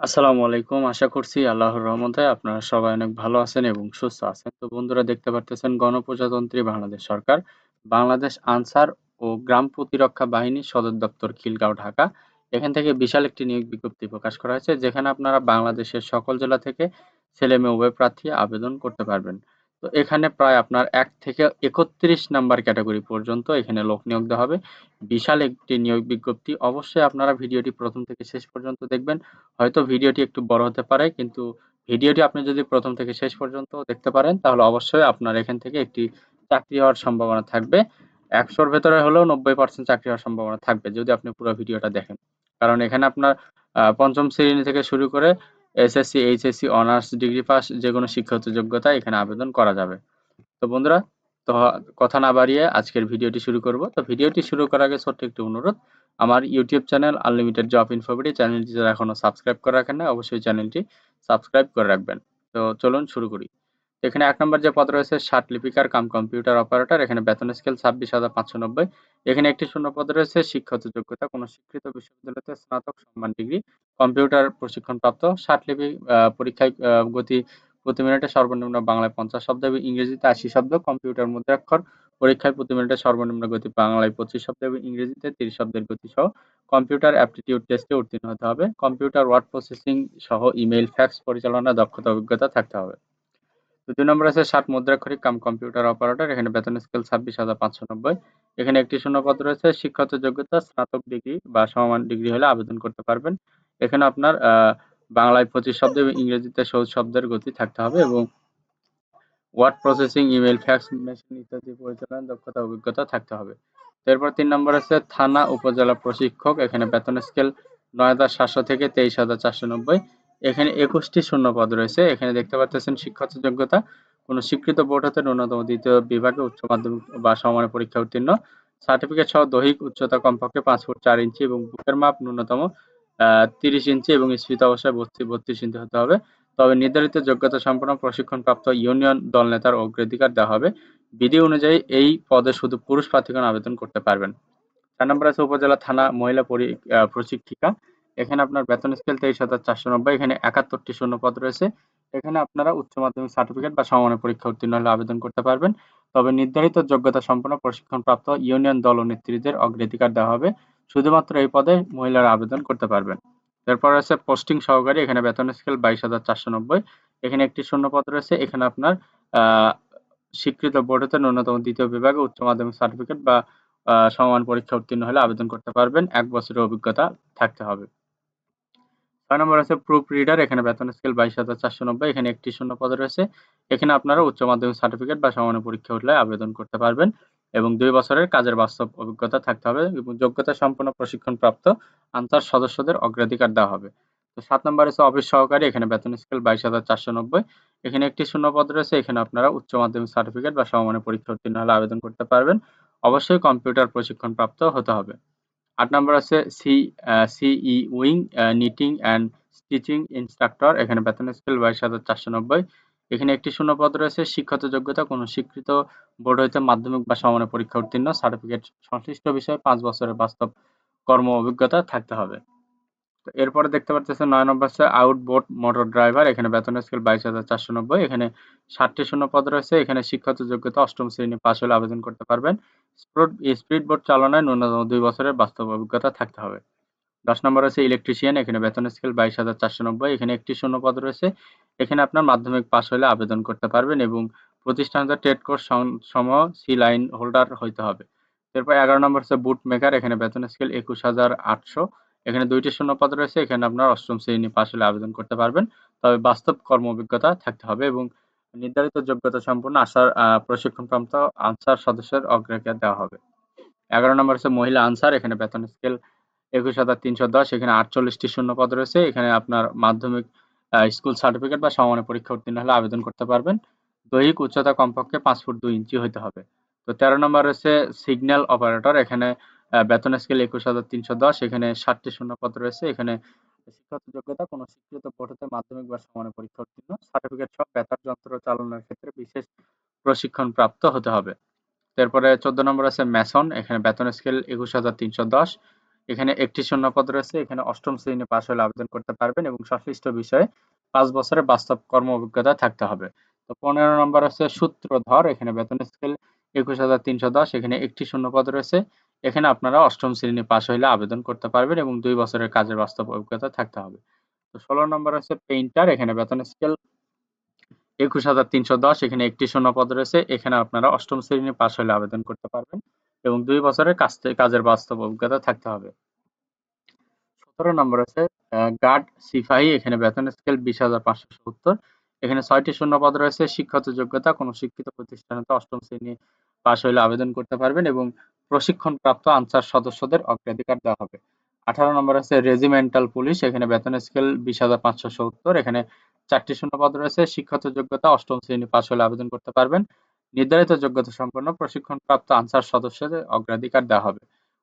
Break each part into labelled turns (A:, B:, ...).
A: আসসালামু আলাইকুম। আশা করছি আল্লাহর রহমতে আপনারা সবাই অনেক ভালো আছেন এবং সুস্থ আছেন। তো বন্ধুরা দেখতে পারতেছেন গণপ্রজাতন্ত্রী বাংলাদেশ সরকার, বাংলাদেশ আনসার ও গ্রাম প্রতিরক্ষা বাহিনী সদর দপ্তর খিলগাঁও ঢাকা। এখান থেকে বিশাল একটি নিয়োগ বিজ্ঞপ্তি প্রকাশ করা হয়েছে যেখানে আপনারা বাংলাদেশের সকল জেলা থেকে ছেলে মেয়ে উভয় প্রার্থী আবেদন করতে পারবেন। তো এখানে প্রায় আপনার এক থেকে একত্রিশ নাম্বার ক্যাটাগরি পর্যন্ত এখানে লোক নিয়োগ দেওয়া হবে। বিশাল একটি নিয়োগ বিজ্ঞপ্তি। অবশ্যই আপনারা ভিডিওটি প্রথম থেকে শেষ পর্যন্ত দেখবেন। হয়তো ভিডিওটি একটু বড় হতে পারে, কিন্তু ভিডিওটি আপনি যদি প্রথম থেকে শেষ পর্যন্ত দেখতে পারেন, তাহলে অবশ্যই আপনার এখান থেকে একটি চাকরি হওয়ার সম্ভাবনা থাকবে। একশোর ভেতরে হলেও নব্বই পার্সেন্ট চাকরি হওয়ার সম্ভাবনা থাকবে, যদি আপনি পুরো ভিডিওটা দেখেন। কারণ এখানে আপনার পঞ্চম শ্রেণি থেকে শুরু করে SSC, HSC, honours, degree pass যে কোনো শিক্ষাগত যোগ্যতা এখানে আবেদন করা যাবে। তো বন্ধুরা তো কথা না বাড়িয়ে আজকের ভিডিওটি শুরু করব। তো ভিডিওটি শুরু করার আগে ছোট্ট একটি অনুরোধ আমার YouTube channel unlimited job InfoBD চ্যানেলটি যারা এখনও সাবস্ক্রাইব করে রাখেন না অবশ্যই চ্যানেলটি সাবস্ক্রাইব করে রাখবেন তো চলুন শুরু করি এখানে এক নম্বর যে পদ রয়েছে, ষাট লিপিকার কাম কম্পিউটার অপারেটর, এখানে বেতন স্কেল ছাব্বিশ হাজার পাঁচশো নব্বই। এখানে একটি শূন্য পদ রয়েছে শিক্ষাগত যোগ্যতা, কোনো স্বীকৃত বিশ্ববিদ্যালয়তে স্নাতক সম্মান ডিগ্রি, কম্পিউটার প্রশিক্ষণপ্রাপ্ত, ষাট লিপি পরীক্ষায় গতি প্রতি মিনিটে সর্বনিম্ন বাংলায় পঞ্চাশ শব্দ এবং ইংরেজিতে আশি শব্দ, কম্পিউটার মুদ্রাক্ষর, পরীক্ষায় প্রতি মিনিটে সর্বনিম্ন গতি বাংলায় পঁচিশ শব্দ এবং ইংরেজিতে তিরিশ শব্দের গতি সহ, কম্পিউটার অ্যাপটিটিউড টেস্টে উত্তীর্ণ হতে হবে। কম্পিউটার ওয়ার্ড প্রসেসিং সহ ইমেইল ফ্যাক্স পরিচালনা দক্ষতা, অভিজ্ঞতা থাকতে হবে। দুই নম্বর আছে ষাট মুদ্রাক্ষরিক কাম কম্পিউটার অপারেটর, এখানে বেতন স্কেল ছাব্বিশ হাজার পাঁচশো নব্বই। এখানে একটি শূন্যপদ রয়েছে, শিক্ষাগত যোগ্যতা, স্নাতক ডিগ্রি বা সমান ডিগ্রি হলে আবেদন করতে পারবেন। এখানে আপনার বাংলায় পঁচিশ শব্দ এবং ইংরেজিতে সহজ শব্দের গতি থাকতে হবে এবং word processing email fax, machine ইত্যাদি পরিচালনার দক্ষতা, অভিজ্ঞতা থাকতে হবে। এরপর তিন নম্বর আছে থানা উপজেলা প্রশিক্ষক, এখানে বেতন স্কেল নয় হাজার সাতশো থেকে তেইশ হাজার চারশো নব্বই। এখানে একুশটি শূন্য পদ রয়েছে। এখানে দেখতে পাচ্ছেন শিক্ষাগত যোগ্যতা। কোনো স্বীকৃত বোর্ড হতে ন্যূনতম দ্বিতীয় বিভাগে উচ্চ মাধ্যমিক বা সমানের পরীক্ষা উত্তীর্ণ। সার্টিফিকেট সহ দৈহিক উচ্চতা কমপক্ষে পাঁচ ফুট চার ইঞ্চি এবং বুকের মাপ ন্যূনতম তিরিশ ইঞ্চি এবং স্ফীত অবস্থায় বত্রিশ বত্রিশ ইঞ্চি হতে হবে। তবে নির্ধারিত যোগ্যতা সম্পন্ন প্রশিক্ষণপ্রাপ্ত ইউনিয়ন দল নেতার অগ্রাধিকার দেওয়া হবে। বিধি অনুযায়ী এই পদে শুধু পুরুষ প্রার্থীগণ আবেদন করতে পারবেন। চার নম্বর আছে উপজেলা থানা মহিলা প্রশিক্ষিকা। এখানে আপনার বেতন স্কেল তেইশ হাজার চারশো নব্বই, এখানে একাত্তরটি শূন্য পদ রয়েছে। এখানে আপনারা উচ্চ মাধ্যমিক সার্টিফিকেট বা সমানের পরীক্ষা উত্তীর্ণ হলে আবেদন করতে পারবেন। তবে নির্ধারিত যোগ্যতা সম্পন্ন প্রশিক্ষণপ্রাপ্ত ইউনিয়ন দল ও নেত্রীদের অগ্রাধিকার দেওয়া হবে। শুধুমাত্র এই পদে মহিলারা আবেদন করতে পারবেন। এরপর আছে পোস্টিং সহকারী, এখানে বেতন স্কেল বাইশ হাজার চারশো নব্বই, এখানে একটি শূন্যপদ রয়েছে। এখানে আপনার স্বীকৃত বোর্ড হতে ন্যূনতম দ্বিতীয় বিভাগে উচ্চ মাধ্যমিক সার্টিফিকেট বা সমান পরীক্ষা উত্তীর্ণ হলে আবেদন করতে পারবেন। এক বছরের অভিজ্ঞতা থাকতে হবে। ছয় নম্বর আছে প্রুফ রিডার এখানে বেতন স্কেল বাইশ হাজার চারশো নব্বই, এখানে একটি শূন্য পদ রয়েছে। এখানে আপনারা উচ্চ মাধ্যমিক সার্টিফিকেট বা সমানের পরীক্ষা উঠলে আবেদন করতে পারবেন এবং দুই বছরের কাজের বাস্তব অভিজ্ঞতা থাকতে হবে এবং যোগ্যতা সম্পন্ন প্রশিক্ষণপ্রাপ্ত আনসার সদস্যদের অগ্রাধিকার দেওয়া হবে। তো সাত নম্বর আছে অফিস সহকারী, এখানে বেতন স্কেল বাইশ হাজার চারশো নব্বই, এখানে একটি শূন্য পদ রয়েছে, এখানে আপনারা উচ্চ মাধ্যমিক সার্টিফিকেট বা সমমানের পরীক্ষা উত্তীর্ণ হলে আবেদন করতে পারবেন। অবশ্যই কম্পিউটার প্রশিক্ষণ প্রাপ্ত হতে হবে। আট নাম্বার আছে সি সিই wing knitting and stitching instructor এখানে বেতন স্কেল বাইশ হাজার চারশো নব্বই। এখানে একটি শূন্য পদ রয়েছে শিক্ষাগত যোগ্যতা, কোনো স্বীকৃত বোর্ড হইতে মাধ্যমিক বা সমানের পরীক্ষা উত্তীর্ণ সার্টিফিকেট সংশ্লিষ্ট বিষয়ে পাঁচ বছরের বাস্তব কর্ম অভিজ্ঞতা থাকতে হবে। এরপরে দেখতে পাচ্ছেন নয় নম্বর হচ্ছে আউটবোর্ড মোটর ড্রাইভার এখানে বেতন স্কেল বাইশ হাজার চারশো নব্বই, এখানে ষাটটি শূন্য পদ রয়েছে, এখানে শিক্ষাগত যোগ্যতা অষ্টম শ্রেণি পাশ হলে আবেদন করতে পারবেন। স্পিড বোর্ড চালনায় ন্যূনতম দুই বছরের বাস্তব অভিজ্ঞতা থাকতে হবে। দশ নম্বর হচ্ছে ইলেকট্রিশিয়ান এখানে বেতন স্কেল বাইশ হাজার চারশো নব্বই, এখানে একটি শূন্য পদ রয়েছে, এখানে আপনার মাধ্যমিক পাশ হলে আবেদন করতে পারবেন এবং প্রতিষ্ঠানটা টেট কোর্স সম সি লাইন হোল্ডার হইতে হবে। এরপর এগারো নম্বর হচ্ছে বুট মেকার এখানে বেতন স্কেল একুশ হাজার আটশো এখানে দুইটি শূন্য পদ রয়েছে, এখানে আপনার অষ্টম শ্রেণি পাশ হলে আবেদন করতে পারবেন। তবে বাস্তব কর্ম অভিজ্ঞতা থাকতে হবে এবং নির্ধারিত যোগ্যতা সম্পন্ন আসার প্রশিক্ষণপ্রাপ্ত আনসার সদস্যের অগ্রাধিকার দেওয়া হবে। এগারো নম্বর হচ্ছে মহিলা আনসার, এখানে বেতন স্কেল একুশ হাজার তিনশো দশ, এখানে আটচল্লিশটি শূন্য পদ রয়েছে, এখানে আপনার মাধ্যমিক স্কুল সার্টিফিকেট বা সমানের পরীক্ষা উত্তীর্ণ হলে আবেদন করতে পারবেন। দৈহিক উচ্চতা কমপক্ষে পাঁচ ফুট দুই ইঞ্চি হইতে হবে। তো তেরো নম্বর রয়েছে সিগন্যাল অপারেটর, এখানে বেতন স্কেল একুশ হাজার তিনশো দশ, এখানে ষাটটি শূন্য পদ রয়েছে। এখানে শিক্ষাগত যোগ্যতা কোনো স্বীকৃত বোর্ড মাধ্যমিক বা সমানের পরীক্ষা উত্তীর্ণ। সার্টিফিকেট সহ বেতার, যন্ত্র চালনার ক্ষেত্রে বিশেষ প্রশিক্ষণ প্রাপ্ত হতে হবে। তারপরে চোদ্দ নম্বর আছে ম্যাসন এখানে বেতন স্কেল একুশ হাজার তিনশো দশ। এখানে একটি শূন্য পদ রয়েছে। এখানে অষ্টম শ্রেণি পাশ হলে আবেদন করতে পারবেন এবং সংশ্লিষ্ট বিষয়ে পাঁচ বছরের বাস্তব কর্ম অভিজ্ঞতা থাকতে হবে। তো পনেরো নম্বর হচ্ছে সূত্রধর, এখানে বেতন স্কেল একুশ হাজার তিনশো দশ, এখানে একটি শূন্য পদ রয়েছে। এখানে আপনারা অষ্টম শ্রেণি পাশ হইলে আবেদন করতে পারবেন এবং দুই বছরের কাজের বাস্তব অভিজ্ঞতা থাকতে হবে। তো ষোলো নম্বর হচ্ছে পেইন্টার এখানে বেতন স্কেল একুশ হাজার তিনশো দশ, এখানে একটি শূন্য পদ রয়েছে, এখানে আপনারা অষ্টম শ্রেণি পাশ হলে আবেদন করতে পারবেন এবং দুই বছরের কাজ কাজের বাস্তব অভিজ্ঞতা থাকতে হবে। সতেরো নম্বর আছে গার্ড সিপাহী, এখানে বেতন স্কেল বিশ হাজার পাঁচশো সত্তর, এখানে ছয়টি শূন্য পদ রয়েছে শিক্ষাগত যোগ্যতা, কোনো শিক্ষিত প্রতিষ্ঠানে অষ্টম শ্রেণি পাশ হলে আবেদন করতে পারবেন এবং প্রশিক্ষণপ্রাপ্ত আনসার সদস্যদের অগ্রাধিকার দেওয়া হবে। আঠারো নম্বর আছে রেজিমেন্টাল পুলিশ এখানে বেতন স্কেল বিশ হাজার পাঁচশো সত্তর, এখানে চারটি শূন্য পদ রয়েছে। শিক্ষাগত যোগ্যতা অষ্টম শ্রেণি পাশ হলে আবেদন করতে পারবেন। নির্ধারিত যোগ্যতা সম্পন্ন প্রশিক্ষণপ্রাপ্ত আনসার সদস্যদের অগ্রাধিকার দেওয়া হবে।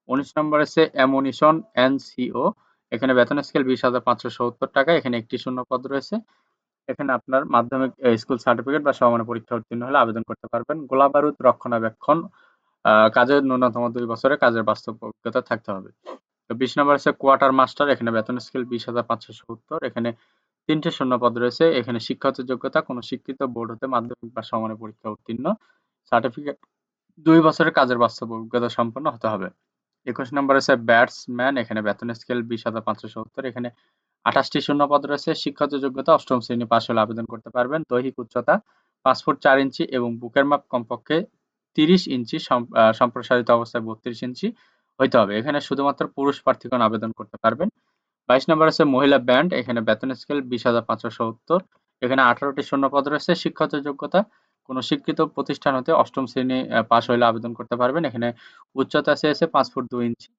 A: উনিশ নম্বর আছে অ্যামুনিশন এনসিও এখানে বেতন স্কেল বিশ হাজার পাঁচশো সত্তর টাকা, এখানে একটি শূন্য পদ রয়েছে। এখানে আপনার মাধ্যমিক স্কুল সার্টিফিকেট বা সমানের পরীক্ষা উত্তীর্ণ হলে আবেদন করতে পারবেন। গোলাবারুদ রক্ষণাবেক্ষণ কাজের ন্যূনতম দুই বছরের কাজের বাস্তব অভিজ্ঞতা থাকতে হবে। তো বিশ নম্বর আছে কোয়ার্টার মাস্টার এখানে বেতন স্কেল বিশ হাজার পাঁচশো সত্তর, এখানে তিনটে শূন্য পদ রয়েছে। এখানে শিক্ষাগত যোগ্যতা, কোনো শিক্ষিত বোর্ড হতে মাধ্যমিক বা সমানে পরীক্ষা উত্তীর্ণ। সার্টিফিকেট দুই বছরের কাজের বাস্তব অভিজ্ঞতা সম্পন্ন হতে হবে। একুশ নম্বর আছে ব্যাটসম্যান এখানে বেতন স্কেল বিশ হাজার পাঁচশো সত্তর, এখানে আঠাশটি শূন্য পদ রয়েছে। শিক্ষাগত যোগ্যতা, অষ্টম শ্রেণি পাশ হলে আবেদন করতে পারবেন। দৈহিক উচ্চতা ফুট চার ইঞ্চি এবং বুকের মাপ কমপক্ষে তিরিশ ইঞ্চি সম্প্রসারিত অবস্থায় বত্রিশ ইঞ্চি হইতে হবে। এখানে শুধুমাত্র পুরুষ প্রার্থীগণ আবেদন করতে পারবেন। বাইশ নম্বর আছে মহিলা ব্যান্ড। এখানে বেতন স্কেল বিশ হাজার পাঁচশো সত্তর। এখানে আঠারোটি শূন্য পদ রয়েছে। শিক্ষাগত যোগ্যতা। কোনো শিক্ষিত প্রতিষ্ঠান হতে অষ্টম শ্রেণি পাশ হইলে আবেদন করতে পারবেন। এখানে উচ্চতা চেয়েছে পাঁচ ফুট দুই ইঞ্চি।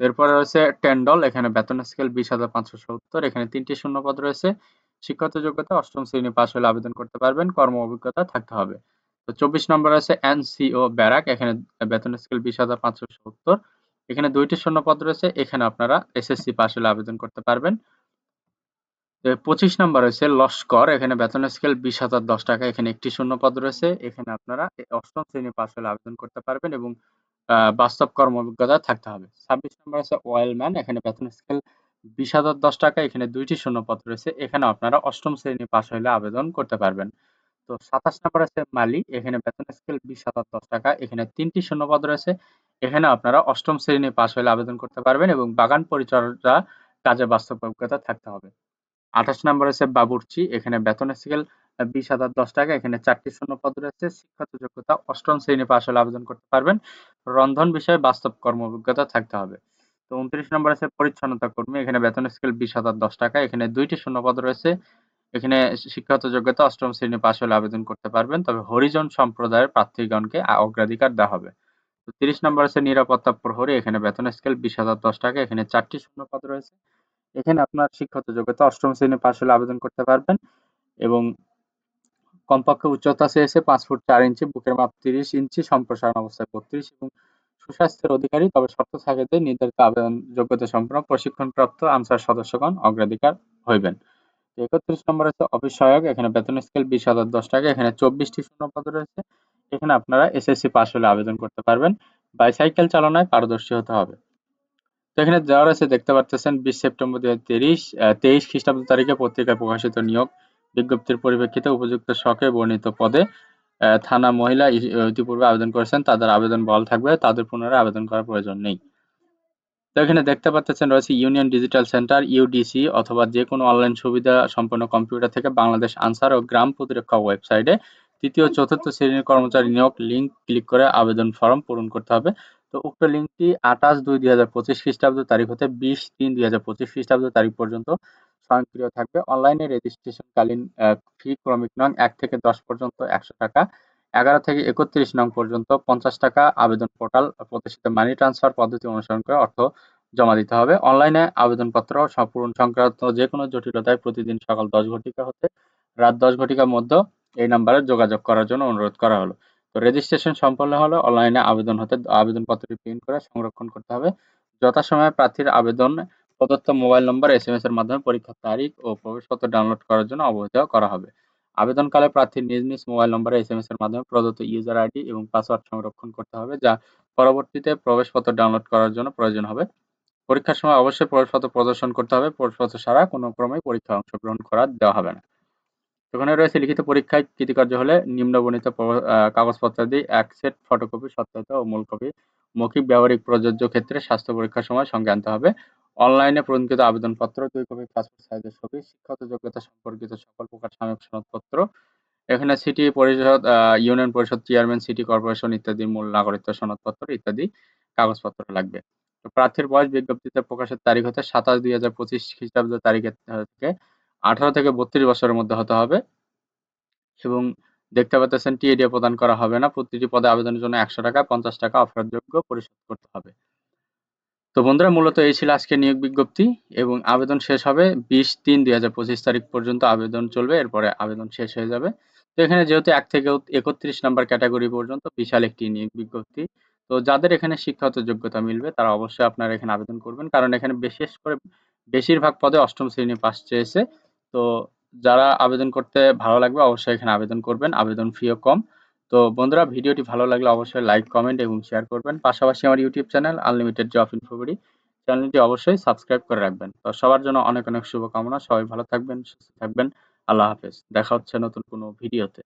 A: এরপরে রয়েছে টেন্ডল। এখানে বেতন স্কেল বিশ হাজার পাঁচশো সত্তর। এখানে তিনটি শূন্য পদ রয়েছে। শিক্ষাগত যোগ্যতা, অষ্টম শ্রেণি পাশ হলে আবেদন করতে পারবেন। কর্ম অভিজ্ঞতা থাকতে হবে। চব্বিশ নম্বর আছে এনসিও ব্যারাক, এখানে বেতন স্কেল বিশ হাজার পাঁচশো সত্তর। এখানে দুইটি শূন্য পদ রয়েছে, এখানে আপনারা এসএসসি পাস হলে আবেদন করতে পারবেন। পঁচিশ নম্বর রয়েছে লস্কর, এখানে বেতন স্কেল বিশ হাজার দশ টাকা, এখানে একটি শূন্য পদ রয়েছে, এখানে আপনারা অষ্টম শ্রেণি পাস হলে আবেদন করতে পারবেন এবং বাস্তব কর্ম অভিজ্ঞতা থাকতে হবে। ছাব্বিশ নম্বর আছে ওয়েলম্যান, এখানে বেতন স্কেল বিশ হাজার দশ টাকা, এখানে দুইটি শূন্য পদ রয়েছে এখানে আপনারা অষ্টম শ্রেণি পাশ হলে আবেদন করতে পারবেন। তো সাতাশ নম্বর আছে মালি এখানে বেতন স্কেল বিশ হাজার দশ টাকা, এখানে তিনটি শূন্য পদ রয়েছে। এখানে আপনারা অষ্টম শ্রেণি পাশ হলে আবেদন করতে পারবেন এবং বাগান পরিচর্যা কাজে বাস্তব অভিজ্ঞতা থাকতে হবে। আঠাশ নম্বর আছে বাবুর্চি, এখানে বেতন স্কেল বিশ হাজার দশ টাকা, এখানে চারটি শূন্য পদ রয়েছে। শিক্ষাগত যোগ্যতা অষ্টম শ্রেণি পাশ হলে আবেদন করতে পারবেন। রন্ধন বিষয়ে বাস্তব কর্ম অভিজ্ঞতা থাকতে হবে। তো উনত্রিশ নম্বর আছে পরিচ্ছন্নতা কর্মী, এখানে বেতন স্কেল বিশ হাজার দশ টাকা, এখানে দুইটি শূন্য পদ রয়েছে। এখানে শিক্ষাগত যোগ্যতা অষ্টম শ্রেণি পাশ হলে আবেদন করতে পারবেন, তবে হরিজন সম্প্রদায়ের প্রার্থীগণকে অগ্রাধিকার দেওয়া হবে। তিরিশ নম্বর আছে নিরাপত্তা প্রহরী, এখানে বেতন স্কেল বিশ হাজার দশ টাকা, এখানে চারটি শূন্য পদ রয়েছে। এখানে আপনার শিক্ষাগত যোগ্যতা অষ্টম শ্রেণি পাশ হলে আবেদন করতে পারবেন এবং কমপক্ষে উচ্চতা চেয়েছে পাঁচ ফুট চার ইঞ্চি, বুকের মাপ তিরিশ ইঞ্চি, সম্প্রসারণ অবস্থায় বত্রিশ এবং সুস্বাস্থ্যের অধিকারী, তবে শর্ত থাকে যে নির্ধারিত আবেদন যোগ্যতা সম্পন্ন প্রশিক্ষণপ্রাপ্ত আনসার সদস্যগণ অগ্রাধিকার হইবেন। একত্রিশ নম্বর আছে অফিস সহায়ক এখানে বেতন স্কেল বিশ হাজার দশ টাকা, এখানে চব্বিশটি শূন্যপদ রয়েছে, এখানে আপনারা এসএসসি পাস হলে আবেদন করতে পারবেন। বাইসাইকেল চালনায় পারদর্শী হতে হবে। তো এখানে দেওয়া রয়েছে দেখতে পাচ্ছেন বিশ সেপ্টেম্বর দু হাজার তেইশ তেইশ খ্রিস্টাব্দ তারিখে পত্রিকায় প্রকাশিত নিয়োগ বিজ্ঞপ্তির পরিপ্রেক্ষিতে উপযুক্ত শখে বর্ণিত পদে থানা মহিলা ইতিপূর্বে আবেদন করেছেন। তাদের আবেদন বল থাকবে, তাদের পুনরায় আবেদন করার প্রয়োজন নেই। তো এখানে দেখতে পাচ্ছেন রয়েছে ইউনিয়ন ডিজিটাল সেন্টার, ইউডিসি, অথবা যে কোনো অনলাইন সুবিধা সম্পন্ন কম্পিউটার থেকে বাংলাদেশ আনসার ও গ্রাম প্রতিরক্ষা ওয়েবসাইটে তৃতীয় চতুর্থ শ্রেণির কর্মচারী নিয়োগ লিঙ্ক ক্লিক করে আবেদন ফর্ম পূরণ করতে হবে। তো উক্ত লিঙ্কটি আঠাশ দুই দুই হাজার পঁচিশ খ্রিস্টাব্দ তারিখ হতে বিশ তিন দুই হাজার পঁচিশ খ্রিস্টাব্দ তারিখ পর্যন্ত স্বয়ংক্রিয় থাকবে। অনলাইনে রেজিস্ট্রেশনকালীন ফি ক্রমিক নং এক থেকে দশ পর্যন্ত একশো টাকা। এগারো থেকে একত্রিশ নং পর্যন্ত পঞ্চাশ টাকা আবেদন পোর্টাল প্রতিষ্ঠিত মানি ট্রান্সফার পদ্ধতি অনুসরণ করে অর্থ জমা দিতে হবে। অনলাইনে আবেদনপত্র সম্পূরণ সংক্রান্ত যে কোনো জটিলতায় প্রতিদিন সকাল দশ ঘটিকা হতে রাত দশ ঘটিকার মধ্যে এই নাম্বারে যোগাযোগ করার জন্য অনুরোধ করা হলো। তো রেজিস্ট্রেশন সম্পন্ন হলে, অনলাইনে আবেদন হতে আবেদনপত্রটি প্রিন্ট করে সংরক্ষণ করতে হবে। যথাসময়ে প্রার্থীর আবেদন প্রদত্ত মোবাইল নম্বর, এস এম এস এর মাধ্যমে পরীক্ষার তারিখ ও প্রবেশপত্র ডাউনলোড করার জন্য অবহিত করা হবে। আবেদনকালে প্রার্থীর নিজ নিজ মোবাইল নম্বরে এস এম এস এর মাধ্যমে প্রদত্ত ইউজার আইডি এবং পাসওয়ার্ড সংরক্ষণ করতে হবে, যা পরবর্তীতে প্রবেশপত্র ডাউনলোড করার জন্য প্রয়োজন হবে। পরীক্ষার সময় অবশ্যই প্রবেশপত্র প্রদর্শন করতে হবে। প্রবেশপত্র ছাড়া কোনো ক্রমেই পরীক্ষায় অংশগ্রহণ করা দেওয়া হবে না। ওখানে রয়েছে লিখিত পরীক্ষায় কৃতিকার্য হলে নিম্ন নিম্নবর্ণিত কাগজপত্রাদি এক সেট ফটোকপি সত্যায়িত ও মূল কপি মৌখিক, ব্যবহারিক প্রযোজ্য ক্ষেত্রে স্বাস্থ্য পরীক্ষার সময় সঙ্গে আনতে হবে। অনলাইনে প্রদানকৃত আবেদনপত্র, দুই কপি পাসপোর্ট সাইজের ছবি, শিক্ষাগত যোগ্যতা সম্পর্কিত সকল প্রকার সাময়িক সনদপত্র, এখানে সিটি পরিষদ ইউনিয়ন পরিষদ চেয়ারম্যান সিটি কর্পোরেশন ইত্যাদি মূল নাগরিকত্ব সনদপত্র ইত্যাদি কাগজপত্র লাগবে। তো প্রার্থীর বয়স বিজ্ঞপ্তিতে প্রকাশের তারিখ হতে সাতাশ দুই হাজার পঁচিশ খ্রিস্টাব্দ তারিখে থেকে আঠারো থেকে বত্রিশ বছরের মধ্যে হতে হবে এবং দেখতে পাচ্ছেন টিএডিএ প্রদান করা হবে না। প্রতিটি পদে আবেদনের জন্য একশো টাকা, পঞ্চাশ টাকা অফারযোগ্য পরিশোধ করতে হবে। তো বন্ধুরা, মূলত এই ছিল আজকে নিয়োগ বিজ্ঞপ্তি এবং আবেদন শেষ হবে বিশ তিন দুই হাজার পঁচিশ তারিখ পর্যন্ত আবেদন চলবে, এরপরে আবেদন শেষ হয়ে যাবে। তো এখানে যেহেতু এক থেকে একত্রিশ নাম্বার ক্যাটাগরি পর্যন্ত বিশাল একটি নিয়োগ বিজ্ঞপ্তি, তো যাদের এখানে শিক্ষাগত যোগ্যতা মিলবে, তারা অবশ্যই আপনারা এখানে আবেদন করবেন, কারণ এখানে বিশেষ করে বেশিরভাগ পদে অষ্টম শ্রেণি পাস চেয়েছে। তো যারা আবেদন করতে ভালো লাগবে, অবশ্যই এখানে আবেদন করবেন, আবেদন ফিও কম। তো বন্ধুরা, ভিডিওটি ভালো লাগলে অবশ্যই লাইক কমেন্ট এবং শেয়ার করবেন। পাশাপাশি আমার YouTube channel unlimited job InfoBD চ্যানেলটি অবশ্যই সাবস্ক্রাইব করে রাখবেন। তো সবার জন্য অনেক অনেক শুভকামনা। সবাই ভালো থাকবেন, সুস্থ থাকবেন। আল্লাহ হাফেজ। দেখা হচ্ছে নতুন কোনো ভিডিওতে।